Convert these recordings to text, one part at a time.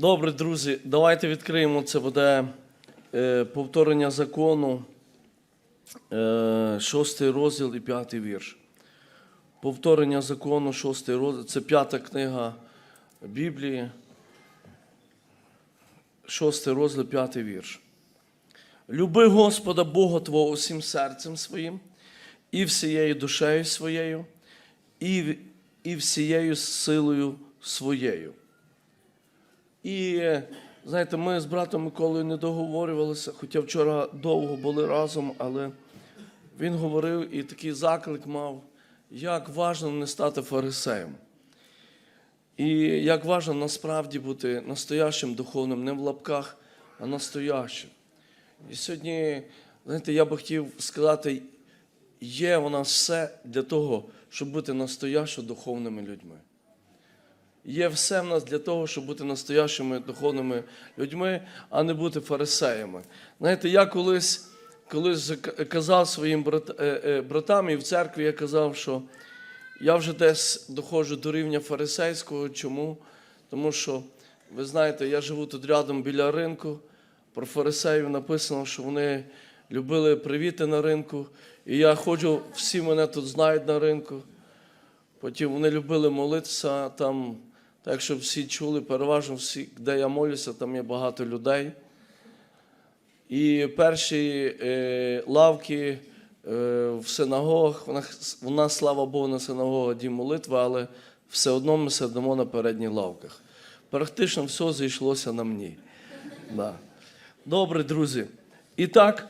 Добре, друзі, давайте відкриємо. Це буде е, повторення закону, е, шостий розділ і п'ятий вірш. Повторення закону, шостий розділ. Це п'ята книга Біблії. Шостий розділ, п'ятий вірш. Люби Господа Бога Твого усім серцем своїм, і всією душею своєю, і, і всією силою своєю. І знаєте, ми з братом Миколою не договорювалися, хоча вчора довго були разом, але він говорив і такий заклик мав, як важливо не стати фарисеєм. І як важливо насправді бути настоящим духовним, не в лапках, а настоящим. І сьогодні, знаєте, я би хотів сказати, є у нас все для того, щоб бути настоящо духовними людьми. Є все в нас для того, щоб бути настоящими духовними людьми, а не бути фарисеями. Знаєте, я колись, колись казав своїм е, е, братам і в церкві я казав, що я вже десь доходжу до рівня фарисейського. Чому? Тому що, ви знаєте, я живу тут рядом біля ринку. Про фарисеїв написано, що вони любили привіти на ринку. І я ходжу, всі мене тут знають на ринку. Потім вони любили молитися там, так що всі чули, переважно всі, де я молюся, там є багато людей. І перші е, лавки е, в синагогах, у нас, слава Богу, на синагога дім молитви, але все одно ми сидимо на передніх лавках. Практично все зійшлося на мені. Да. Добре, друзі. І так,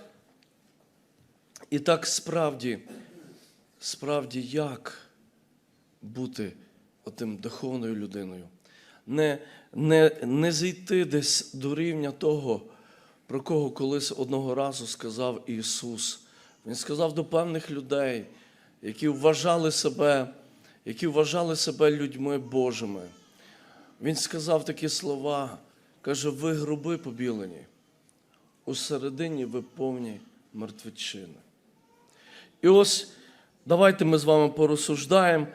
і так справді, справді як бути отим духовною людиною. Не, не, не зійти десь до рівня того, про кого колись одного разу сказав Ісус. Він сказав до певних людей, які вважали себе, які вважали себе людьми Божими. Він сказав такі слова, каже, ви груби побілені, усередині ви повні мертвечини. І ось давайте ми з вами порозсуждаємо,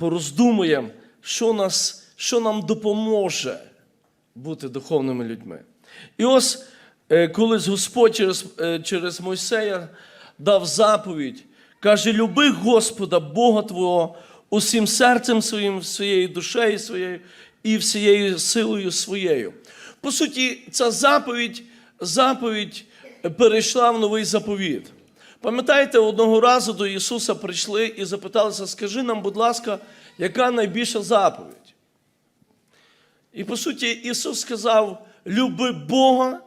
пороздумуємо, що, нас, що нам допоможе бути духовними людьми. І ось е, колись Господь через, е, через Мойсея дав заповідь, каже: люби Господа, Бога Твого, усім серцем своїм, всією душею своєю і всією силою своєю. По суті, ця заповідь, заповідь перейшла в новий заповіт. Пам'ятаєте, одного разу до Ісуса прийшли і запиталися, скажи нам, будь ласка, яка найбільша заповідь? І по суті, Ісус сказав: люби Бога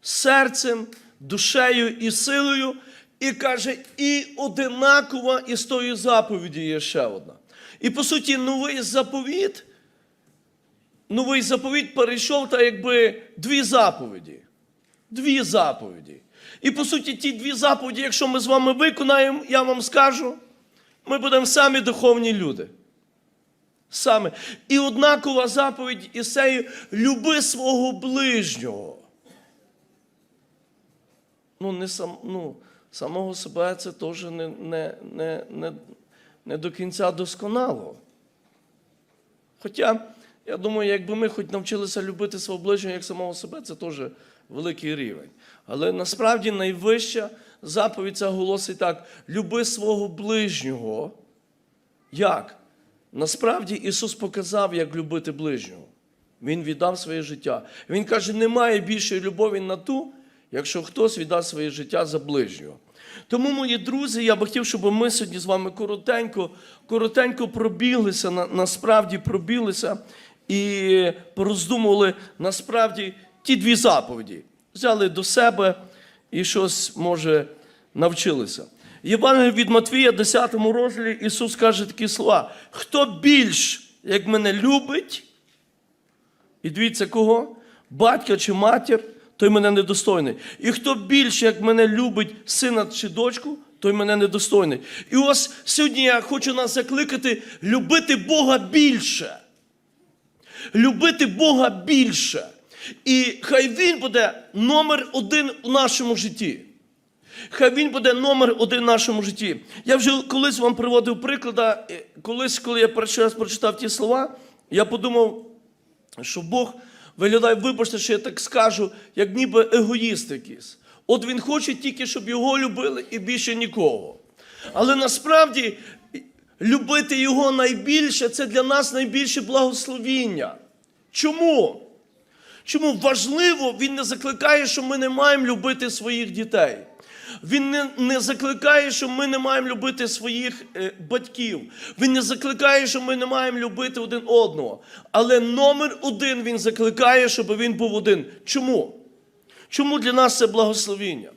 серцем, душею і силою, і каже, і одинакова із тої заповіді є ще одна. І по суті, новий заповіт, новий заповіт перейшов та якби дві заповіді. Дві заповіді. І по суті, ті дві заповіді, якщо ми з вами виконаємо, я вам скажу, ми будемо самі духовні люди. Саме. І однакова заповідь Ісею люби свого ближнього. Ну, не сам, ну, самого себе це теж не, не, не, не, не до кінця досконало. Хоча, я думаю, якби ми хоч навчилися любити свого ближнього як самого себе, це теж великий рівень. Але насправді найвища заповідь ця голосить так: люби свого ближнього. Як? Насправді Ісус показав, як любити ближнього. Він віддав своє життя. Він каже, немає більшої любові на ту, якщо хтось віддасть своє життя за ближнього. Тому, мої друзі, я би хотів, щоб ми сьогодні з вами коротенько, коротенько пробіглися, на- насправді пробіглися і пороздумували насправді ті дві заповіді. Взяли до себе і щось, може, навчилися. Євангеліє від Матвія, 10 розділі, Ісус каже такі слова: хто більш, як мене любить, і дивіться кого? Батька чи матір, той мене недостойний. І хто більше, як мене любить сина чи дочку, той мене недостойний. І ось сьогодні я хочу нас закликати любити Бога більше. Любити Бога більше. І хай Він буде номер один у нашому житті. Хай він буде номер один в нашому житті. Я вже колись вам приводив приклади. Колись, коли я перший раз прочитав ті слова, я подумав, що Бог виглядає, вибачте, що я так скажу, як ніби егоїст якийсь. От він хоче тільки, щоб його любили і більше нікого. Але насправді любити його найбільше це для нас найбільше благословіння. Чому? Чому важливо, він не закликає, що ми не маємо любити своїх дітей. Він не, не закликає, що ми не маємо любити своїх е, батьків. Він не закликає, що ми не маємо любити один одного. Але номер один він закликає, щоб він був один. Чому? Чому для нас це благословіння?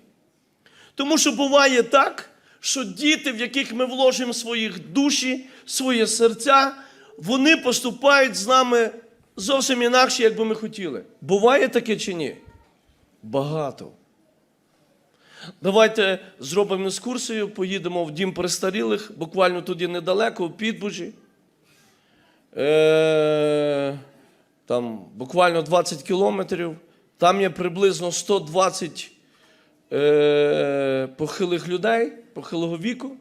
Тому що буває так, що діти, в яких ми вложимо своїх душі, своє серця, вони поступають з нами зовсім інакше, як би ми хотіли. Буває таке чи ні? Багато. Давайте зробимо екскурсію, поїдемо в дім престарілих, буквально туди недалеко, в Підбужі. Е, там буквально 20 кілометрів. Там є приблизно 120 е, похилих людей, похилого віку.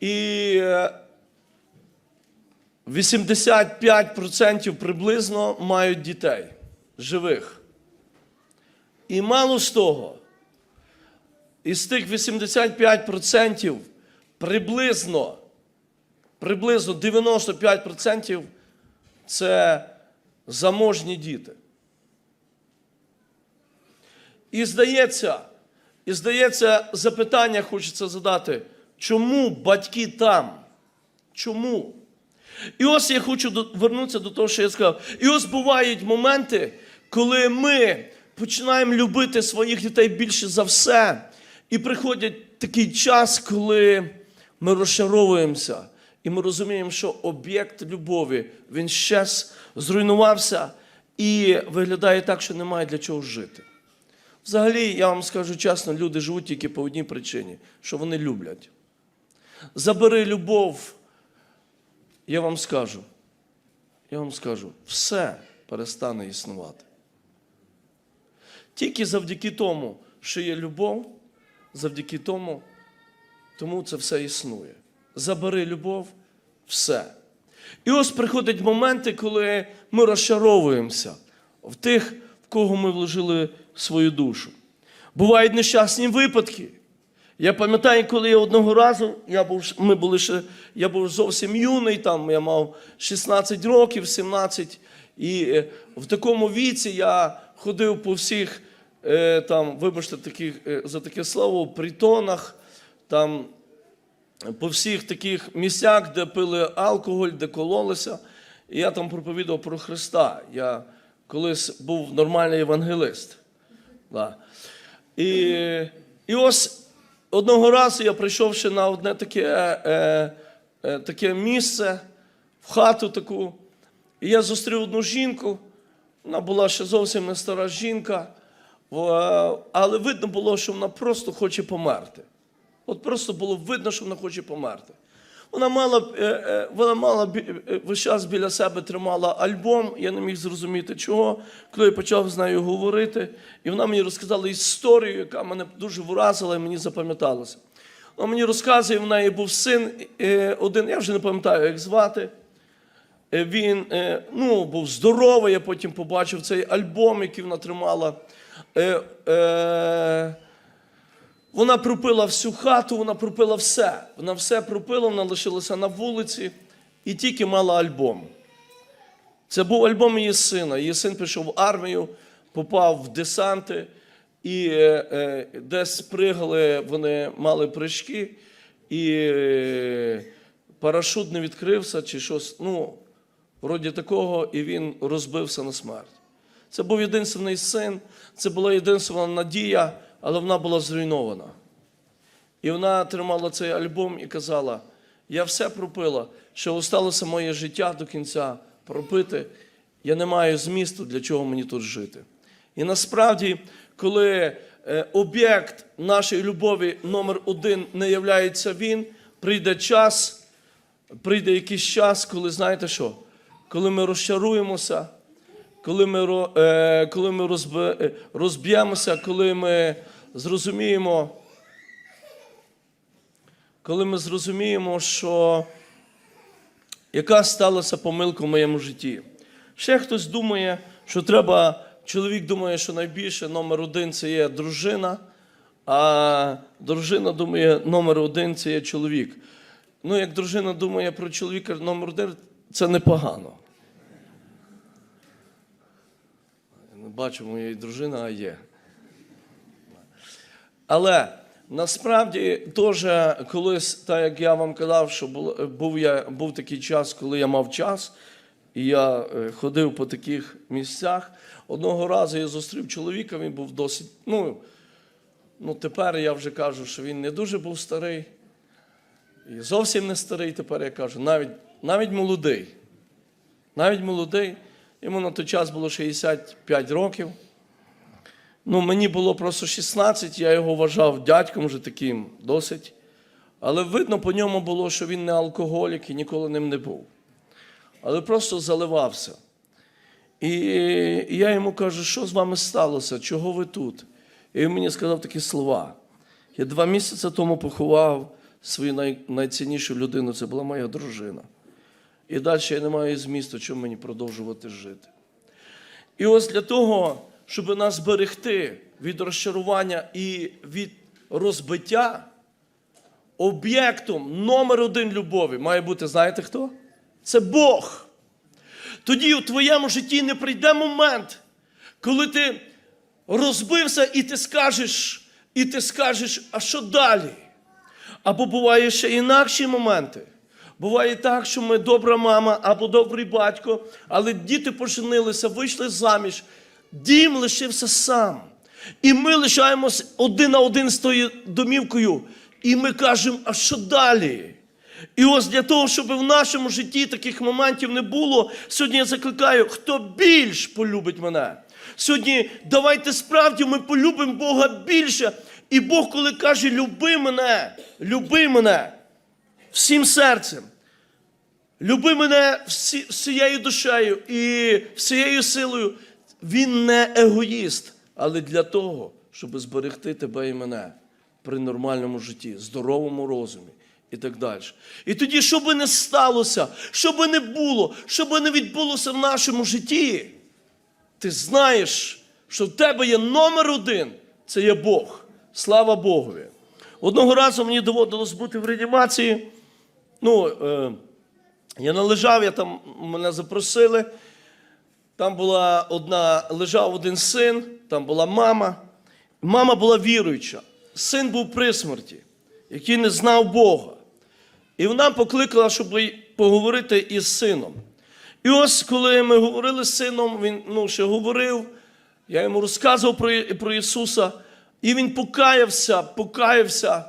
І е, 85% приблизно мають дітей живих. І мало з того, із тих 85% приблизно, приблизно 95% це заможні діти. І здається, і здається, запитання хочеться задати, чому батьки там? Чому? І ось я хочу вернутися до того, що я сказав. І ось бувають моменти, коли ми починаємо любити своїх дітей більше за все. І приходить такий час, коли ми розчаровуємося. І ми розуміємо, що об'єкт любові, він щас зруйнувався і виглядає так, що немає для чого жити. Взагалі, я вам скажу чесно, люди живуть тільки по одній причині, що вони люблять. Забери любов, я вам скажу, я вам скажу, все перестане існувати. Тільки завдяки тому, що є любов, завдяки тому, тому це все існує. Забери любов, все. І ось приходять моменти, коли ми розчаровуємося в тих, в кого ми вложили свою душу. Бувають нещасні випадки. Я пам'ятаю, коли я одного разу, я був, ми були ще, я був зовсім юний, там я мав 16 років, 17, і е, в такому віці я ходив по всіх, е, там, вибачте, таких, е, за таке слово, притонах, там, по всіх таких місцях, де пили алкоголь, де кололися. І я там проповідав про Христа. Я колись був нормальний евангелист. Да. І, і ось одного разу я прийшов ще на одне таке, е, е, таке місце, в хату таку. І я зустрів одну жінку. Вона була ще зовсім не стара жінка, але видно було, що вона просто хоче померти. От просто було видно, що вона хоче померти. Вона мала, е, е, вона мала е, весь час біля себе тримала альбом, я не міг зрозуміти чого. Коли я почав з нею говорити, і вона мені розказала історію, яка мене дуже вразила і мені запам'яталася. Вона мені розказує, в неї був син один, я вже не пам'ятаю, як звати. Він ну, був здоровий, я потім побачив цей альбом, який вона тримала. Вона пропила всю хату, вона пропила все. Вона все пропила, вона лишилася на вулиці і тільки мала альбом. Це був альбом її сина. Її син пішов в армію, попав в десанти, і е, е, десь пригали, вони мали прыжки, і е, парашут не відкрився, чи щось, ну, вроді такого, і він розбився на смерть. Це був єдинственний син, це була єдинственна надія, але вона була зруйнована. І вона тримала цей альбом і казала: я все пропила, що осталося моє життя до кінця пропити. Я не маю змісту, для чого мені тут жити. І насправді, коли е, об'єкт нашої любові номер один не являється він, прийде час, прийде якийсь час, коли знаєте що? Коли ми розчаруємося, коли ми, е, коли ми е, розб'ємося, коли ми зрозуміємо, коли ми зрозуміємо, що яка сталася помилка в моєму житті. Ще хтось думає, що треба, чоловік думає, що найбільше номер один це є дружина, а дружина думає, номер один це є чоловік. Ну, як дружина думає про чоловіка номер один, це непогано. Я не бачу моєї дружини, а є. Але насправді теж колись, так як я вам казав, що був, я, був такий час, коли я мав час, і я е, ходив по таких місцях. Одного разу я зустрів чоловіка, він був досить. Ну, ну тепер я вже кажу, що він не дуже був старий. І зовсім не старий, тепер я кажу, навіть, навіть молодий. Навіть молодий. Йому на той час було 65 років. Ну, мені було просто 16, я його вважав дядьком вже таким досить. Але видно по ньому було, що він не алкоголік і ніколи ним не був. Але просто заливався. І я йому кажу, що з вами сталося? Чого ви тут? І він мені сказав такі слова. Я два місяці тому поховав свою най, найціннішу людину, це була моя дружина. І далі я не маю змісту, чому мені продовжувати жити. І ось для того, щоб нас берегти від розчарування і від розбиття, об'єктом номер один любові має бути, знаєте хто? Це Бог. Тоді у твоєму житті не прийде момент, коли ти розбився і ти скажеш, і ти скажеш, а що далі? Або буває ще інакші моменти. Буває так, що ми добра мама або добрий батько, але діти поженилися, вийшли заміж, дім лишився сам. І ми лишаємось один на один з тою домівкою, і ми кажемо, а що далі? І ось для того, щоб в нашому житті таких моментів не було, сьогодні я закликаю, хто більш полюбить мене. Сьогодні давайте справді ми полюбимо Бога більше. І Бог, коли каже, люби мене, люби мене всім серцем, люби мене всі, всією душею і всією силою, він не егоїст, але для того, щоб зберегти тебе і мене при нормальному житті, здоровому розумі і так далі. І тоді, що би не сталося, що би не було, що би не відбулося в нашому житті, ти знаєш, що в тебе є номер один це є Бог. Слава Богові. Одного разу мені доводилось бути в реанімації. Ну, е, я належав, я там мене запросили. Там була одна, лежав один син, там була мама. Мама була віруюча. Син був при смерті, який не знав Бога. І вона покликала, щоб поговорити із сином. І ось, коли ми говорили з сином, він ну, ще говорив, я йому розказував про, про Ісуса, і він покаявся, покаявся.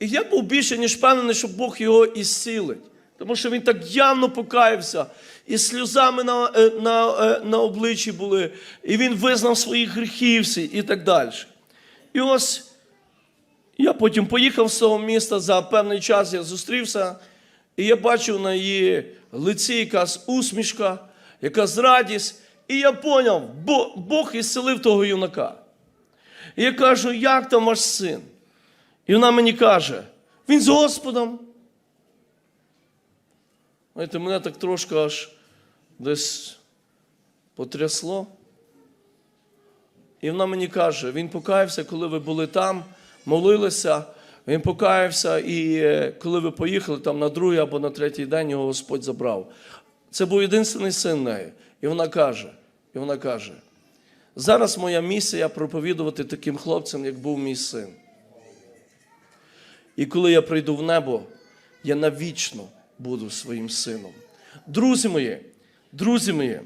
І я був більше, ніж впевнений, що Бог його ісцілить. Тому що він так явно покаявся, і сльозами на, е, на, е, на обличчі були, і він визнав своїх гріхів всі, і так далі. І ось я потім поїхав з того міста за певний час, я зустрівся, і я бачив на її лиці якась усмішка, якась радість. І я поняв, Бог ісцелив того юнака. І я кажу, як там ваш син? І вона мені каже, він з Господом. Знаєте, мене так трошки аж десь потрясло. І вона мені каже, він покаявся, коли ви були там, молилися, він покаявся, і е, коли ви поїхали там на другий або на третій день, його Господь забрав. Це був єдиний син неї. І вона каже, і вона каже, зараз моя місія проповідувати таким хлопцям, як був мій син. І коли я прийду в небо, я навічно буду своїм сином. Друзі мої, друзі мої,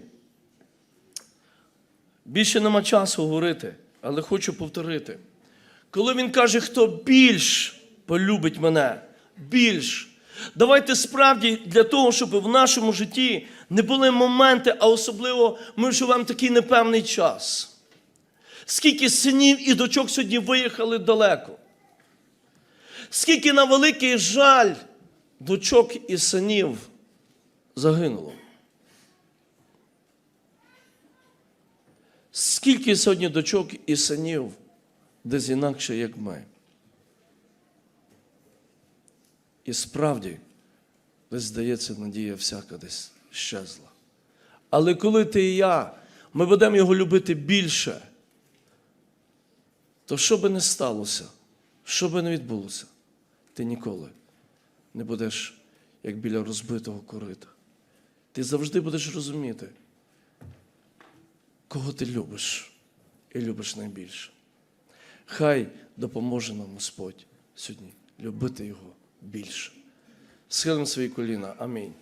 більше нема часу говорити, але хочу повторити. Коли він каже, хто більш полюбить мене, більш. Давайте справді для того, щоб в нашому житті не були моменти, а особливо ми живемо такий непевний час. Скільки синів і дочок сьогодні виїхали далеко. Скільки на великий жаль дочок і синів загинуло. Скільки сьогодні дочок і синів десь інакше, як ми. І справді, десь здається, надія всяка десь щезла. Але коли ти і я, ми будемо його любити більше, то що би не сталося, що би не відбулося, ти ніколи не будеш як біля розбитого корита. Ти завжди будеш розуміти, кого ти любиш і любиш найбільше. Хай допоможе нам Господь сьогодні любити Його більше. Схилимо свої коліна. Амінь.